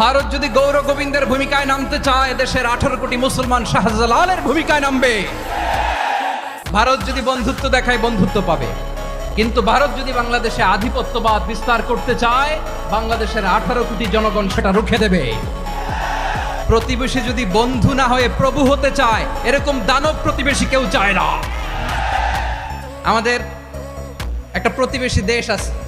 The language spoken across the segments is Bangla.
ভারত যদি গৌর গোবিন্দের ভূমিকায় নামতে চায়, দেশের আঠারো কোটি মুসলমান শাহজালালের ভূমিকায় নামবে। ভারত যদি বন্ধুত্ব দেখায়, বন্ধুত্ব পাবে। কিন্তু ভারত যদি বাংলাদেশে আধিপত্যবাদ বিস্তার করতে চায়, বাংলাদেশের আঠারো কোটি জনগণ সেটা রুখে দেবে। প্রতিবেশী যদি বন্ধু না হয়ে প্রভু হতে চায়, এরকম দানব প্রতিবেশী কেউ চায় না। আমাদের একটা প্রতিবেশী দেশ আছে।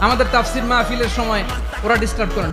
আমাদের তাফসির মাহফিলের সময় ওরা ডিস্টার্ব করে